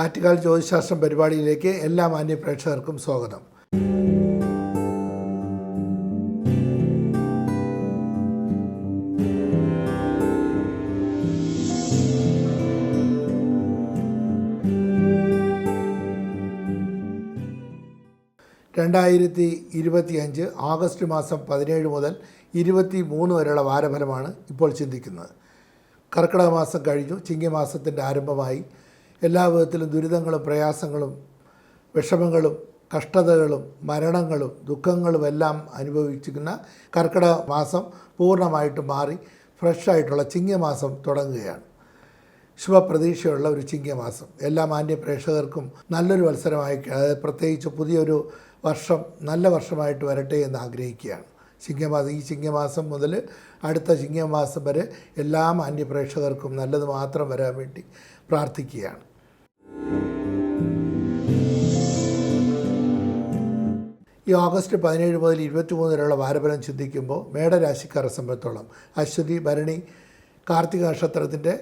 ആറ്റുകാൽ ജ്യോതിശാസ്ത്രം പരിപാടിയിലേക്ക് എല്ലാ മാന്യ പ്രേക്ഷകർക്കും സ്വാഗതം. രണ്ടായിരത്തി ഇരുപത്തിയഞ്ച് ആഗസ്റ്റ് മാസം പതിനേഴ് മുതൽ ഇരുപത്തി മൂന്ന് വരെയുള്ള വാരഫലമാണ് ഇപ്പോൾ ചിന്തിക്കുന്നത്. കർക്കിടക മാസം കഴിഞ്ഞു ചിങ്ങമാസത്തിന്റെ ആരംഭമായി. എല്ലാ വിധത്തിലും ദുരിതങ്ങളും പ്രയാസങ്ങളും വിഷമങ്ങളും കഷ്ടതകളും മരണങ്ങളും ദുഃഖങ്ങളും എല്ലാം അനുഭവിച്ചിരിക്കുന്ന കർക്കിടക മാസം പൂർണമായിട്ട് മാറി ഫ്രഷായിട്ടുള്ള ചിങ്ങമാസം തുടങ്ങുകയാണ്. ശുഭപ്രതീക്ഷയുള്ള ഒരു ചിങ്ങമാസം എല്ലാ മാന്യ പ്രേക്ഷകർക്കും നല്ലൊരു മത്സരമായി അതായത് പ്രത്യേകിച്ച് പുതിയൊരു വർഷം നല്ല വർഷമായിട്ട് വരട്ടെ എന്ന് ആഗ്രഹിക്കുകയാണ്. ചിങ്ങമാസം ഈ ചിങ്ങമാസം മുതൽ അടുത്ത ചിങ്ങമാസം വരെ എല്ലാ മാന്യ പ്രേക്ഷകർക്കും നല്ലത് മാത്രം വരാൻ വേണ്ടി പ്രാർത്ഥിക്കുകയാണ്. ഈ ഓഗസ്റ്റ് പതിനേഴ് മുതൽ ഇരുപത്തി മൂന്ന് വരെയുള്ള വാരഫലം ചിന്തിക്കുമ്പോൾ മേടരാശിക്കാരെ സംബന്ധിച്ചോളം അശ്വതി ഭരണി കാർത്തിക നക്ഷത്രത്തിന്റെ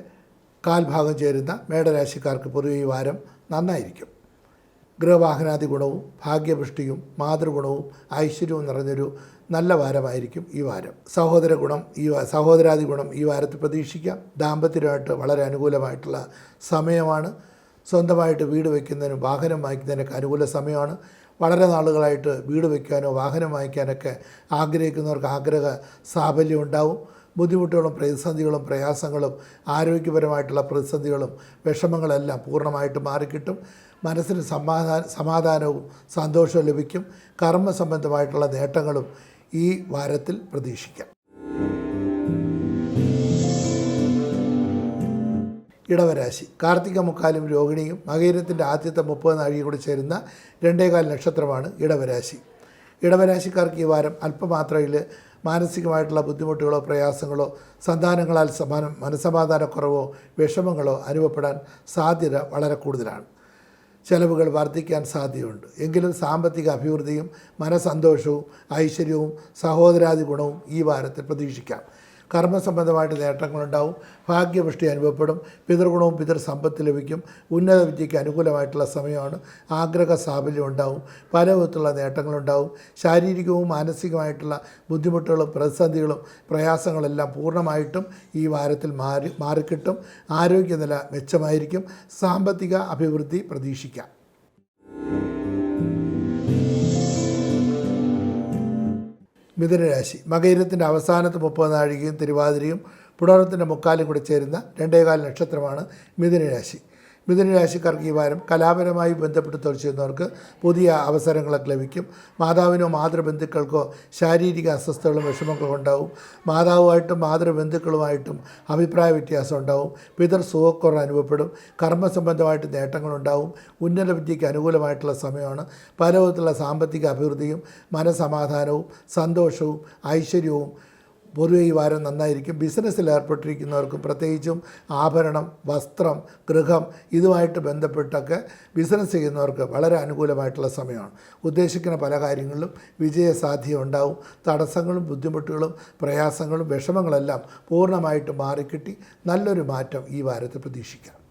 കാൽഭാഗം ചേരുന്ന മേടരാശിക്കാർക്ക് പൊതുവെ ഈ വാരം നന്നായിരിക്കും. ഗൃഹവാഹനാദി ഗുണവും ഭാഗ്യപുഷ്ടിയും മാതൃഗുണവും ഐശ്വര്യവും നിറഞ്ഞൊരു നല്ല വാരമായിരിക്കും ഈ വാരം. സഹോദര ഗുണം ഈ സഹോദരാദി ഗുണം ഈ വാരത്തിൽ പ്രതീക്ഷിക്കാം. ദാമ്പത്യമായിട്ട് വളരെ അനുകൂലമായിട്ടുള്ള സമയമാണ്. സ്വന്തമായിട്ട് വീട് വയ്ക്കുന്നതിനും വാഹനം വാങ്ങിക്കുന്നതിനൊക്കെ അനുകൂല സമയമാണ്. വളരെ നാളുകളായിട്ട് വീട് വയ്ക്കാനോ വാഹനം വാങ്ങിക്കാനൊക്കെ ആഗ്രഹിക്കുന്നവർക്ക് ആഗ്രഹ സാഫല്യം ഉണ്ടാവും. ബുദ്ധിമുട്ടുകളും പ്രതിസന്ധികളും പ്രയാസങ്ങളും ആരോഗ്യപരമായിട്ടുള്ള പ്രതിസന്ധികളും വിഷമങ്ങളെല്ലാം പൂർണമായിട്ട് മാറിക്കിട്ടും. മനസ്സിന് സമാധാന സമാധാനവും സന്തോഷവും ലഭിക്കും. കർമ്മ സംബന്ധമായിട്ടുള്ള നേട്ടങ്ങളും ഈ വാരത്തിൽ പ്രതീക്ഷിക്കാം. ഇടവരാശി. കാർത്തിക മുക്കാലും രോഹിണിയും മകേരത്തിന്റെ ആദ്യത്തെ മുപ്പത് നാഴിക കൂടി ചേരുന്ന രണ്ടേകാൽ നക്ഷത്രമാണ് ഇടവരാശി. ഇടവരാശിക്കാർക്ക് ഈ വാരം അല്പമാത്രയിൽ മാനസികമായിട്ടുള്ള ബുദ്ധിമുട്ടുകളോ പ്രയാസങ്ങളോ സന്താനങ്ങളാൽ സമാനം മനസമാധാനക്കുറവോ വിഷമങ്ങളോ അനുഭവപ്പെടാൻ സാധ്യത വളരെ കൂടുതലാണ്. ചെലവുകൾ വർദ്ധിക്കാൻ സാധ്യതയുണ്ട്. എങ്കിലും സാമ്പത്തിക അഭിവൃദ്ധിയും മനസന്തോഷവും ഐശ്വര്യവും സഹോദരാദി ഗുണവും ഈ വാരത്തിൽ പ്രതീക്ഷിക്കാം. കർമ്മസംബന്ധമായിട്ട് നേട്ടങ്ങളുണ്ടാവും ഭാഗ്യപുഷ്ടി അനുഭവപ്പെടും പിതൃഗുണവും പിതൃ സമ്പത്ത് ലഭിക്കും ഉന്നത വിദ്യയ്ക്ക് അനുകൂലമായിട്ടുള്ള സമയമാണ് ആഗ്രഹ സാഫല്യം ഉണ്ടാവും പല വിധത്തിലുള്ള നേട്ടങ്ങളുണ്ടാവും ശാരീരികവും മാനസികമായിട്ടുള്ള ബുദ്ധിമുട്ടുകളും പ്രതിസന്ധികളും പ്രയാസങ്ങളെല്ലാം പൂർണമായിട്ടും ഈ വാരത്തിൽ മാറി മാറിക്കിട്ടും ആരോഗ്യനില മെച്ചമായിരിക്കും സാമ്പത്തിക അഭിവൃദ്ധി പ്രതീക്ഷിക്കാം. മിഥുനരാശി. മകയിരത്തിന്റെ അവസാനത്തെ മുപ്പത് നാഴികയും തിരുവാതിരയും പുണർത്തിന്റെ മുക്കാലും കൂടി ചേരുന്ന രണ്ടേകാൽ നക്ഷത്രമാണ് മിഥുനരാശി. മിഥുനരാശിക്കാർക്ക് ഈ വാരം കലാപരമായി ബന്ധപ്പെട്ട് തൊഴിൽ ചെയ്യുന്നവർക്ക് പുതിയ അവസരങ്ങളൊക്കെ ലഭിക്കും. മാതാവിനോ മാതൃബന്ധുക്കൾക്കോ ശാരീരിക അസ്വസ്ഥതകളും വിഷമങ്ങളും ഉണ്ടാവും. മാതാവുമായിട്ടും മാതൃബന്ധുക്കളുമായിട്ടും അഭിപ്രായ വ്യത്യാസം ഉണ്ടാവും. പിതർ സുഖക്കുറവ് അനുഭവപ്പെടും. കർമ്മസംബന്ധമായിട്ട് നേട്ടങ്ങളുണ്ടാവും. ഉന്നത വിദ്യയ്ക്ക് അനുകൂലമായിട്ടുള്ള സമയമാണ്. പല വിധത്തിലുള്ള സാമ്പത്തിക അഭിവൃദ്ധിയും മനസമാധാനവും സന്തോഷവും ഐശ്വര്യവും പൊതുവെ ഈ വാരം നന്നായിരിക്കും. ബിസിനസ്സിൽ ഏർപ്പെട്ടിരിക്കുന്നവർക്ക് പ്രത്യേകിച്ചും ആഭരണം വസ്ത്രം ഗൃഹം ഇതുമായിട്ട് ബന്ധപ്പെട്ടൊക്കെ ബിസിനസ് ചെയ്യുന്നവർക്ക് വളരെ അനുകൂലമായിട്ടുള്ള സമയമാണ്. ഉദ്ദേശിക്കുന്ന പല കാര്യങ്ങളിലും വിജയസാധ്യത ഉണ്ടാവും. തടസ്സങ്ങളും ബുദ്ധിമുട്ടുകളും പ്രയാസങ്ങളും വിഷമങ്ങളെല്ലാം പൂർണമായിട്ട് മാറിക്കിട്ടി നല്ലൊരു മാറ്റം ഈ വാരത്തെ പ്രതീക്ഷിക്കാം.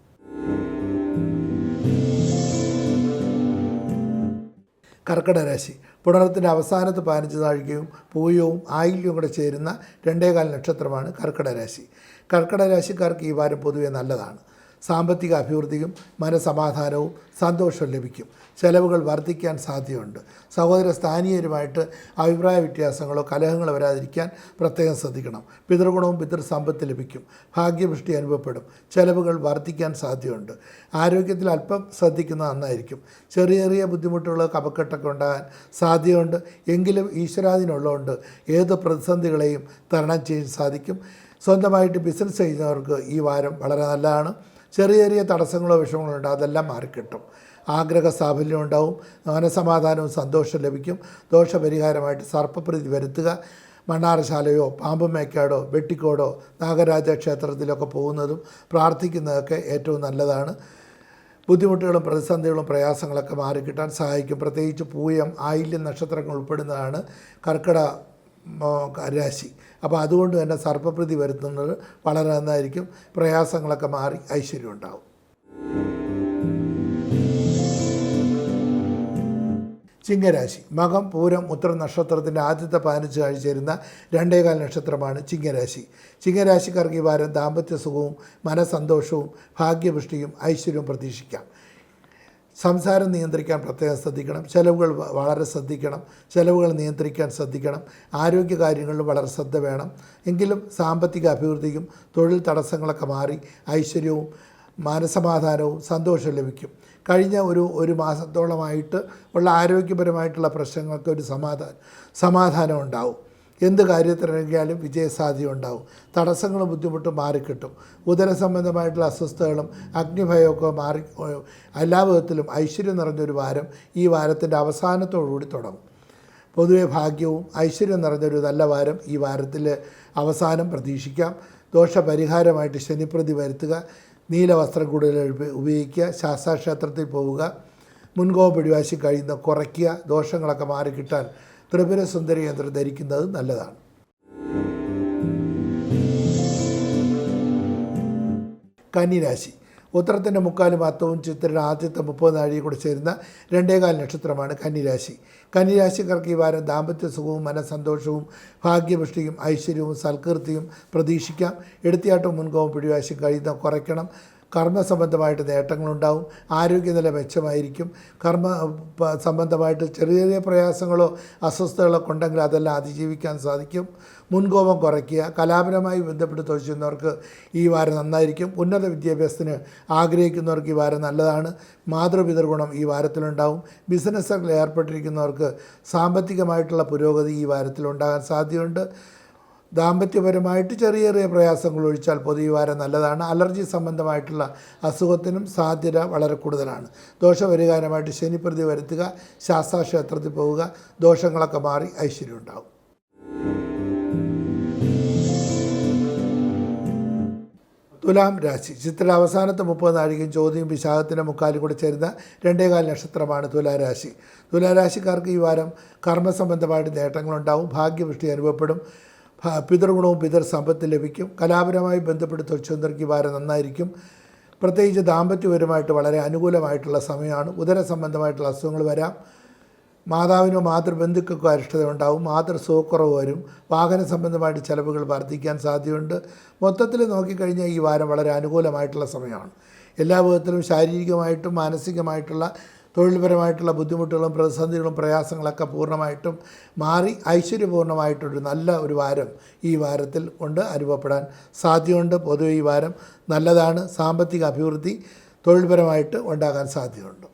കർക്കിടരാശി പുണർത്തിന്റെ അവസാനത്ത് പതിനഞ്ച് നാഴികയും പൂയവും ആയില്യവും കൂടെ ചേരുന്ന രണ്ടേകാൽ നക്ഷത്രമാണ് കർക്കിടരാശി കർക്കിടരാശിക്കാർക്ക് ഈ വാരം പൊതുവെ നല്ലതാണ്. സാമ്പത്തിക അഭിവൃദ്ധിയും മനസമാധാനവും സന്തോഷവും ലഭിക്കും. ചെലവുകൾ വർദ്ധിക്കാൻ സാധ്യതയുണ്ട്. സഹോദര സ്ഥാനീയരുമായിട്ട് അഭിപ്രായ വ്യത്യാസങ്ങളോ കലഹങ്ങളോ വരാതിരിക്കാൻ പ്രത്യേകം ശ്രദ്ധിക്കണം. പിതൃഗുണവും പിതൃസമ്പത്ത് ലഭിക്കും. ഭാഗ്യപുഷ്ടി അനുഭവപ്പെടും. ചെലവുകൾ വർദ്ധിക്കാൻ സാധ്യതയുണ്ട്. ആരോഗ്യത്തിൽ അല്പം ശ്രദ്ധിക്കുന്നത് നന്നായിരിക്കും. ചെറിയ ചെറിയ ബുദ്ധിമുട്ടുകൾ കപക്കെട്ടൊക്കെ ഉണ്ടാകാൻ സാധ്യതയുണ്ട്. എങ്കിലും ഈശ്വരാധീനമുള്ളതുകൊണ്ട് ഏത് പ്രതിസന്ധികളെയും തരണം ചെയ്യാൻ സാധിക്കും. സ്വന്തമായിട്ട് ബിസിനസ് ചെയ്യുന്നവർക്ക് ഈ വാരം വളരെ നല്ലതാണ്. ചെറിയ ചെറിയ തടസ്സങ്ങളോ വിഷമങ്ങളോ ഉണ്ടാകും അതെല്ലാം മാറിക്കിട്ടും. ആഗ്രഹ സാഫല്യം ഉണ്ടാവും മനസമാധാനവും സന്തോഷം ലഭിക്കും. ദോഷപരിഹാരമായിട്ട് സർപ്പപ്രീതി വരുത്തുക. മണ്ണാറശാലയോ പാമ്പുമേക്കാടോ വെട്ടിക്കോടോ നാഗരാജ ക്ഷേത്രത്തിലൊക്കെ പോകുന്നതും പ്രാർത്ഥിക്കുന്നതൊക്കെ ഏറ്റവും നല്ലതാണ്. ബുദ്ധിമുട്ടുകളും പ്രതിസന്ധികളും പ്രയാസങ്ങളൊക്കെ മാറിക്കിട്ടാൻ സഹായിക്കും. പ്രത്യേകിച്ച് പൂയം ആയില്യം നക്ഷത്രങ്ങൾ ഉൾപ്പെടുന്നതാണ് കർക്കിട രാശി. അപ്പോൾ അതുകൊണ്ട് തന്നെ സർപ്പപ്രതി വരുത്തുന്നത് വളരെ നന്നായിരിക്കും. പ്രയാസങ്ങളൊക്കെ മാറി ഐശ്വര്യം ഉണ്ടാവും. ചിങ്ങരാശി. മകം പൂരം ഉത്തരം നക്ഷത്രത്തിന്റെ ആദ്യത്തെ പതിനഞ്ച് കാഴ്ച ചേരുന്ന രണ്ടേകാൽ നക്ഷത്രമാണ് ചിങ്ങരാശി. ചിങ്ങരാശിക്കാർക്ക് ഈ വാരം ദാമ്പത്യ സുഖവും മനസന്തോഷവും ഭാഗ്യപുഷ്ടിയും ഐശ്വര്യവും പ്രതീക്ഷിക്കാം. സംസാരം നിയന്ത്രിക്കാൻ പ്രത്യേകം ശ്രദ്ധിക്കണം. ചിലവുകൾ വളരെ ശ്രദ്ധിക്കണം. ചിലവുകൾ നിയന്ത്രിക്കാൻ ശ്രദ്ധിക്കണം. ആരോഗ്യ കാര്യങ്ങളിലും വളരെ ശ്രദ്ധ വേണം. എങ്കിലും സാമ്പത്തിക അഭിവൃദ്ധിക്കും തൊഴിൽ തടസ്സങ്ങളൊക്കെ മാറി ഐശ്വര്യവും മാനസമാധാനവും സന്തോഷവും ലഭിക്കും. കഴിഞ്ഞ ഒരു ഒരു മാസത്തോളമായിട്ട് ഉള്ള ആരോഗ്യപരമായിട്ടുള്ള പ്രശ്നങ്ങൾക്ക് ഒരു സമാധാനം സമാധാനം ഉണ്ടാവും. എന്ത് കാര്യത്തിനിറങ്ങിയാലും വിജയസാധ്യത ഉണ്ടാവും. തടസ്സങ്ങളും ബുദ്ധിമുട്ടും മാറിക്കിട്ടും. ഉദര സംബന്ധമായിട്ടുള്ള അസ്വസ്ഥതകളും അഗ്നിഭയമൊക്കെ മാറി എല്ലാ വിധത്തിലും ഐശ്വര്യം നിറഞ്ഞൊരു വാരം ഈ വാരത്തിന്റെ അവസാനത്തോടുകൂടി തുടങ്ങും. പൊതുവെ ഭാഗ്യവും ഐശ്വര്യം നിറഞ്ഞൊരു നല്ല വാരം ഈ വാരത്തിൽ അവസാനം പ്രതീക്ഷിക്കാം. ദോഷപരിഹാരമായിട്ട് ശനിപ്രതി വരുത്തുക. നീലവസ്ത്രം കൂടുതൽ ഉപ- ഉപയോഗിക്കുക. ശാസ്താക്ഷേത്രത്തിൽ പോവുക. മുൻകോപ പിടിവാശി കഴിയുന്ന കുറയ്ക്കുക. ദോഷങ്ങളൊക്കെ മാറിക്കിട്ടാൻ ത്രിപുര സുന്ദരി യന്ത്രം ധരിക്കുന്നത് നല്ലതാണ്. കന്നിരാശി. ഉത്തരത്തിന്റെ മുക്കാലും അത്തവും ചിത്രയുടെ ആദ്യത്തെ മുപ്പത് നാഴിയെ കൂടെ ചേരുന്ന രണ്ടേകാൽ നക്ഷത്രമാണ് കന്നിരാശി. കന്നിരാശിക്കാർക്ക് ഈ വാരം ദാമ്പത്യ സുഖവും മനസ്സന്തോഷവും ഭാഗ്യപുഷ്ടിയും ഐശ്വര്യവും സൽകീർത്തിയും പ്രതീക്ഷിക്കാം. എടുത്തിയാട്ടവും മുൻകോവും പിടിവാശിയും കഴിയുന്ന കുറയ്ക്കണം. കർമ്മ സംബന്ധമായിട്ട് നേട്ടങ്ങളുണ്ടാവും ആരോഗ്യനില മെച്ചമായിരിക്കും. കർമ്മ സംബന്ധമായിട്ട് ചെറിയ ചെറിയ പ്രയാസങ്ങളോ അസ്വസ്ഥതകളൊക്കെ ഉണ്ടെങ്കിൽ അതെല്ലാം അതിജീവിക്കാൻ സാധിക്കും. മുൻകോപം കുറയ്ക്കുക കലാപരമായി ബന്ധപ്പെട്ട് തൊഴിൽ ചെയ്യുന്നവർക്ക് ഈ വാരം നന്നായിരിക്കും. ഉന്നത വിദ്യാഭ്യാസത്തിന് ആഗ്രഹിക്കുന്നവർക്ക് ഈ വാരം നല്ലതാണ്. മാതൃപിതൃഗുണം ഈ വാരത്തിലുണ്ടാവും. ബിസിനസ്സിൽ ഏർപ്പെട്ടിരിക്കുന്നവർക്ക് സാമ്പത്തികമായിട്ടുള്ള പുരോഗതി ഈ വാരത്തിലുണ്ടാകാൻ സാധ്യതയുണ്ട്. ദാമ്പത്യപരമായിട്ട് ചെറിയ ചെറിയ പ്രയാസങ്ങൾ ഒഴിച്ചാൽ പൊതുവാരം നല്ലതാണ്. അലർജി സംബന്ധമായിട്ടുള്ള അസുഖത്തിനും സാധ്യത വളരെ കൂടുതലാണ്. ദോഷപരിഹാരമായിട്ട് ശനിപ്രതി വരുത്തുക ശാസ്താക്ഷേത്രത്തിൽ പോവുക ദോഷങ്ങളൊക്കെ മാറി ഐശ്വര്യം ഉണ്ടാവും. തുലാം രാശി. ചിത്ര അവസാനത്തെ മുപ്പത് നാഴികയും ചോദ്യം വിശാഖത്തിന്റെ മുക്കാലും കൂടെ ചേരുന്ന രണ്ടേകാൽ നക്ഷത്രമാണ് തുലാരാശി തുലാരാശിക്കാർക്ക് ഈ വാരം കർമ്മസംബന്ധമായിട്ട് നേട്ടങ്ങളുണ്ടാവും. ഭാഗ്യവൃഷ്ടി അനുഭവപ്പെടും. പിതൃഗുണവും പിതൃ സമ്പത്ത് ലഭിക്കും. കലാപരമായി ബന്ധപ്പെട്ട് തൊഴിച്ചൊന്നർക്ക് വാര നന്നായിരിക്കും. പ്രത്യേകിച്ച് ദാമ്പത്യപരമായിട്ട് വളരെ അനുകൂലമായിട്ടുള്ള സമയമാണ്. ഉദര സംബന്ധമായിട്ടുള്ള അസുഖങ്ങൾ വരാം. മാതാവിനോ മാതൃബന്ധുക്കൾക്കോ അരിഷ്ടത ഉണ്ടാവും. മാതൃസുഖക്കുറവ് വരും. വാഹന സംബന്ധമായിട്ട് ചിലവുകൾ വർദ്ധിക്കാൻ സാധ്യതയുണ്ട്. മൊത്തത്തിൽ നോക്കിക്കഴിഞ്ഞാൽ ഈ വാരം വളരെ അനുകൂലമായിട്ടുള്ള സമയമാണ്. എല്ലാ വിധത്തിലും ശാരീരികമായിട്ടും മാനസികമായിട്ടുള്ള തൊഴിൽപരമായിട്ടുള്ള ബുദ്ധിമുട്ടുകളും പ്രതിസന്ധികളും പ്രയാസങ്ങളൊക്കെ പൂർണമായിട്ടും മാറി ഐശ്വര്യപൂർണമായിട്ടൊരു നല്ല ഒരു വാരം ഈ വാരത്തിൽ കൊണ്ട് അനുഭവപ്പെടാൻ സാധ്യതയുണ്ട്. പൊതുവെ ഈ വാരം നല്ലതാണ്. സാമ്പത്തിക അഭിവൃദ്ധി തൊഴിൽപരമായിട്ട് ഉണ്ടാകാൻ സാധ്യതയുണ്ട്.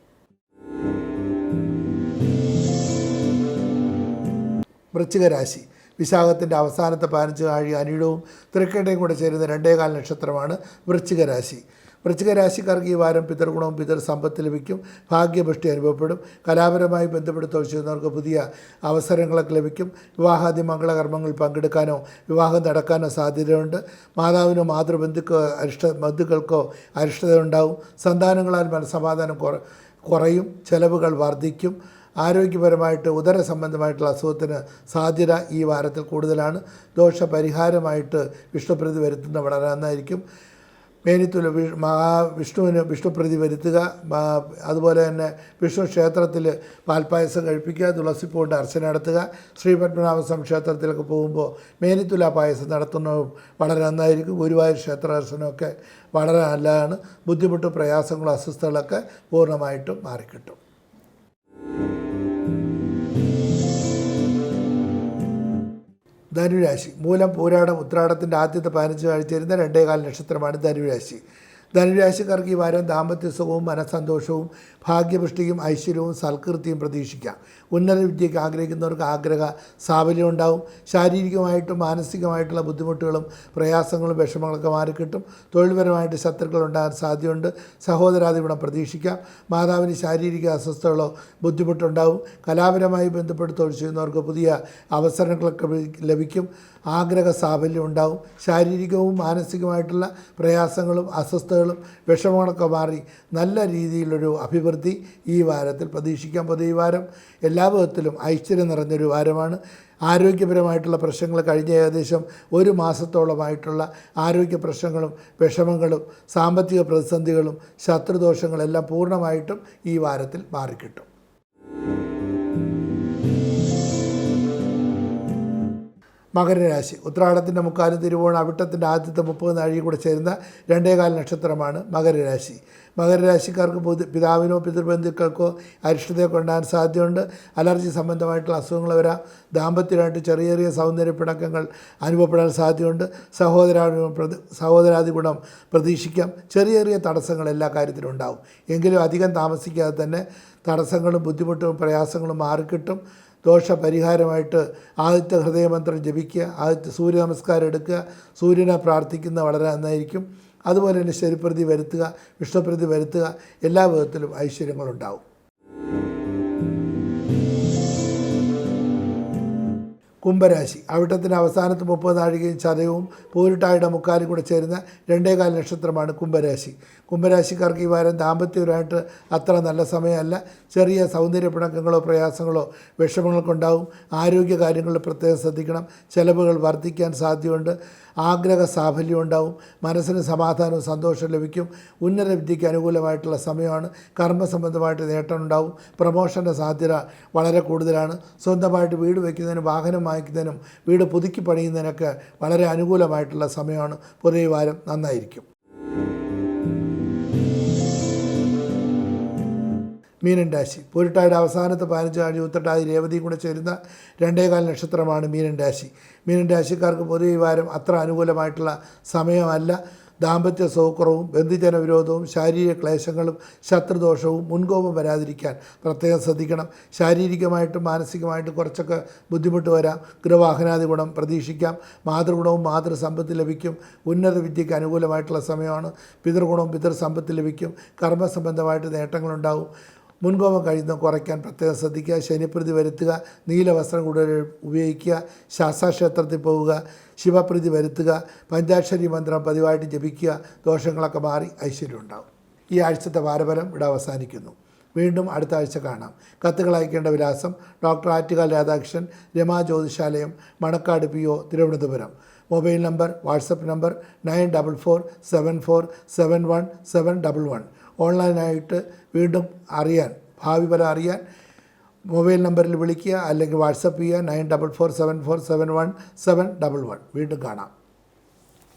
വൃശ്ചികരാശി വിശാഖത്തിന്റെ അവസാനത്തെ പതിനഞ്ച് ആഴി അനിഴവും തൃക്കേണ്ടയും കൂടെ ചേരുന്ന രണ്ടേകാൽ നക്ഷത്രമാണ് വൃശ്ചിക രാശി. വൃശ്ചിക രാശിക്കാർക്ക് ഈ വാരം പിതൃഗുണവും പിതൃ സമ്പത്ത് ലഭിക്കും. ഭാഗ്യപുഷ്ടി അനുഭവപ്പെടും. കലാപരമായി ബന്ധപ്പെട്ട് തൊഴിൽ പുതിയ അവസരങ്ങളൊക്കെ ലഭിക്കും. വിവാഹാദി മംഗളകർമ്മങ്ങൾ പങ്കെടുക്കാനോ വിവാഹം നടക്കാനോ സാധ്യതയുണ്ട്. മാതാവിനോ മാതൃബന്ധുക്കോ അരിഷ്ട ബന്ധുക്കൾക്കോ അരിഷ്ടത ഉണ്ടാവും സന്താനങ്ങളാൽ മനസ്സമാധാനം കുറ കുറയും. ചെലവുകൾ വർദ്ധിക്കും. ആരോഗ്യപരമായിട്ട് ഉദര സംബന്ധമായിട്ടുള്ള അസുഖത്തിന് സാധ്യത ഈ വാരത്തിൽ കൂടുതലാണ്. ദോഷപരിഹാരമായിട്ട് വിഷ്ണുപ്രതി വരുത്തുന്ന വളരെ നന്നായിരിക്കും. മേനിത്തുല മഹാവിഷ്ണുവിന് വിഷ്ണുപ്രതി വരുത്തുക അതുപോലെ തന്നെ വിഷ്ണു ക്ഷേത്രത്തിൽ പാൽപ്പായസം കഴിപ്പിക്കുക തുളസിപ്പൂണ്ട് അർച്ചന നടത്തുക. ശ്രീ പത്മനാഭസ്വാമി ക്ഷേത്രത്തിലൊക്കെ പോകുമ്പോൾ മേനിത്തുല പായസം നടത്തുന്നതും വളരെ നന്നായിരിക്കും. ഗുരുവായൂർ ക്ഷേത്ര ദർശനമൊക്കെ വളരെ നല്ലതാണ്. ബുദ്ധിമുട്ടും പ്രയാസങ്ങളും അസ്വസ്ഥതകളൊക്കെ പൂർണമായിട്ടും മാറിക്കിട്ടും. ധനുരാശി. മൂലം പൂരാടം ഉത്രാടത്തിന്റെ ആദ്യത്തെ പതിനഞ്ച് ആഴ്ച വരുന്ന രണ്ടേകാൽ നക്ഷത്രമാണ് ധനുരാശി. ധനുരാശിക്കാർക്ക് ഈ വാരം ദാമ്പത്യ സുഖവും മനസ്സന്തോഷവും ഭാഗ്യപുഷ്ടിയും ഐശ്വര്യവും സൽകൃതിയും പ്രതീക്ഷിക്കാം. ഉന്നത വിദ്യയ്ക്ക് ആഗ്രഹിക്കുന്നവർക്ക് ആഗ്രഹ സാഫല്യം ഉണ്ടാവും. ശാരീരികമായിട്ടും മാനസികമായിട്ടുള്ള ബുദ്ധിമുട്ടുകളും പ്രയാസങ്ങളും വിഷമങ്ങളൊക്കെ മാറിക്കിട്ടും. തൊഴിൽപരമായിട്ട് ശത്രുക്കൾ ഉണ്ടാകാൻ സാധ്യതയുണ്ട്. സഹോദരാധിപണം പ്രതീക്ഷിക്കാം. മാതാവിന് ശാരീരിക അസ്വസ്ഥതകളോ ബുദ്ധിമുട്ടുണ്ടാവും. കലാപരമായി ബന്ധപ്പെട്ട് തൊഴിൽ ചെയ്യുന്നവർക്ക് പുതിയ അവസരങ്ങളൊക്കെ ലഭിക്കും. ആഗ്രഹ സാഫല്യം ഉണ്ടാവും. ശാരീരികവും മാനസികമായിട്ടുള്ള പ്രയാസങ്ങളും അസ്വസ്ഥതകളും വിഷമങ്ങളൊക്കെ മാറി നല്ല രീതിയിലൊരു അഭിവൃദ്ധി ഈ വാരത്തിൽ പ്രതീക്ഷിക്കാം. പൊതു ഈ വാരം എല്ലാ വിധത്തിലും ഐശ്വര്യം നിറഞ്ഞൊരു വാരമാണ്. ആരോഗ്യപരമായിട്ടുള്ള പ്രശ്നങ്ങൾ കഴിഞ്ഞ ഏകദേശം ഒരു മാസത്തോളമായിട്ടുള്ള ആരോഗ്യ പ്രശ്നങ്ങളും വിഷമങ്ങളും സാമ്പത്തിക പ്രതിസന്ധികളും ശത്രുദോഷങ്ങളെല്ലാം പൂർണമായിട്ടും ഈ വാരത്തിൽ മാറിക്കിട്ടും. മകരരാശി. ഉത്രാടത്തിന്റെ മുക്കാലും തിരുവോണം അവിട്ടത്തിന്റെ ആദ്യത്തെ മുപ്പത് നാഴിക കൂടെ ചേരുന്ന രണ്ടേകാൽ നക്ഷത്രമാണ് മകരരാശി. മകരരാശിക്കാർക്ക് പൊതു പിതാവിനോ പിതൃബന്ധുക്കൾക്കോ അരിഷ്ടതയൊക്കെ കൊണ്ടാൻ സാധ്യതയുണ്ട്. അലർജി സംബന്ധമായിട്ടുള്ള അസുഖങ്ങൾ വരാം. ദാമ്പത്യമായിട്ട് ചെറിയ ചെറിയ സൗന്ദര്യ പിണക്കങ്ങൾ അനുഭവപ്പെടാൻ സാധ്യതയുണ്ട്. സഹോദരാദി പ്രതി സഹോദരാദി ഗുണം പ്രതീക്ഷിക്കാം. ചെറിയ ചെറിയ തടസ്സങ്ങൾ എല്ലാ കാര്യത്തിലും ഉണ്ടാവും. എങ്കിലും അധികം താമസിക്കാതെ തന്നെ തടസ്സങ്ങളും ബുദ്ധിമുട്ടും പ്രയാസങ്ങളും മാറിക്കിട്ടും. ദോഷപരിഹാരമായിട്ട് ആദിത്യ ഹൃദയമന്ത്രം ജപിക്കുക ആദിത്യ സൂര്യ നമസ്കാരം എടുക്കുക സൂര്യനെ പ്രാർത്ഥിക്കുന്ന വളരെ നന്നായിരിക്കും. അതുപോലെ തന്നെ ശരിപ്രതി വരുത്തുക വിഷ്ണുപ്രതി വരുത്തുക എല്ലാ വിധത്തിലും ഐശ്വര്യങ്ങളുണ്ടാവും. കുംഭരാശി. അവിട്ടത്തിന്റെ അവസാനത്ത് മുപ്പത് നാഴികയും ചതയവും പൂരിട്ടായുടെ മുക്കാലും കൂടെ ചേരുന്ന രണ്ടേകാൽ നക്ഷത്രമാണ് കുംഭരാശി. കുംഭരാശിക്കാർക്ക് ഈ വാരം ദാമ്പത്യപരമായിട്ട് അത്ര നല്ല സമയമല്ല. ചെറിയ സൗന്ദര്യ പിണക്കങ്ങളോ പ്രയാസങ്ങളോ വിഷമങ്ങൾക്കുണ്ടാവും. ആരോഗ്യ കാര്യങ്ങളിൽ പ്രത്യേകം ശ്രദ്ധിക്കണം. ചിലവുകൾ വർദ്ധിക്കാൻ സാധ്യതയുണ്ട്. ആഗ്രഹ സാഫല്യം ഉണ്ടാവും. മനസ്സിന് സമാധാനവും സന്തോഷം ലഭിക്കും. ഉന്നത വിദ്യയ്ക്ക് അനുകൂലമായിട്ടുള്ള സമയമാണ്. കർമ്മസംബന്ധമായിട്ട് നേട്ടം ഉണ്ടാവും. പ്രമോഷന്റെ സാധ്യത വളരെ കൂടുതലാണ്. സ്വന്തമായിട്ട് വീട് വയ്ക്കുന്നതിനും വാഹനം വാങ്ങിക്കുന്നതിനും വീട് പുതുക്കി പണിയുന്നതിനൊക്കെ വളരെ അനുകൂലമായിട്ടുള്ള സമയമാണ്. പുതിയ വാരം നന്നായിരിക്കും. മീനൻ രാശി പൂരിട്ടായുടെ അവസാനത്തെ പതിനഞ്ച് ആഴ്ച ഉത്തട്ടാതി രേവതിയും കൂടെ ചേരുന്ന രണ്ടേകാൽ നക്ഷത്രമാണ് മീനൻ രാശി മീനൻ രാശിക്കാർക്ക് പൊതുവെ വാരം അത്ര അനുകൂലമായിട്ടുള്ള സമയമല്ല. ദാമ്പത്യ സൗക്രവും ബന്ധുജന വിരോധവും ശാരീരിക ക്ലേശങ്ങളും ശത്രുദോഷവും മുൻകോപം വരാതിരിക്കാൻ പ്രത്യേകം ശ്രദ്ധിക്കണം. ശാരീരികമായിട്ടും മാനസികമായിട്ടും കുറച്ചൊക്കെ ബുദ്ധിമുട്ട് വരാം. ഗൃഹവാഹനാദി ഗുണം പ്രതീക്ഷിക്കാം. മാതൃഗുണവും മാതൃസമ്പത്ത് ലഭിക്കും. ഉന്നത വിദ്യയ്ക്ക് അനുകൂലമായിട്ടുള്ള സമയമാണ്. പിതൃഗുണവും പിതൃസമ്പത്ത് ലഭിക്കും. കർമ്മസംബന്ധമായിട്ട് നേട്ടങ്ങളുണ്ടാവും. മുൻകോപം കഴിയുന്ന കുറയ്ക്കാൻ പ്രത്യേകം ശ്രദ്ധിക്കുക ശനിപ്രതി വരുത്തുക നീല വസ്ത്രം കൂടുതൽ ഉപയോഗിക്കുക ശാസ്താക്ഷേത്രത്തിൽ പോവുക ശിവപ്രീതി വരുത്തുക പഞ്ചാക്ഷരി മന്ത്രം പതിവായിട്ട് ജപിക്കുക ദോഷങ്ങളൊക്കെ മാറി ഐശ്വര്യം ഉണ്ടാവും. ഈ ആഴ്ചത്തെ വാരഫലം ഇവിടെ അവസാനിക്കുന്നു. വീണ്ടും അടുത്ത ആഴ്ച കാണാം. കത്തുകൾ അയക്കേണ്ട വിലാസം doctor Attukal Radhakrishnan Rama Jyothishalayam Manacaud P O Thiruvananthapuram. Mobile number WhatsApp number nine double four seven four seven one seven double one. ഓൺലൈനായിട്ട് വീണ്ടും അറിയാൻ ഭാവി ഫലം അറിയാൻ മൊബൈൽ നമ്പറിൽ വിളിക്കുക അല്ലെങ്കിൽ വാട്സപ്പ് ചെയ്യുക nine double four seven four seven one seven double one. വീണ്ടും കാണാം.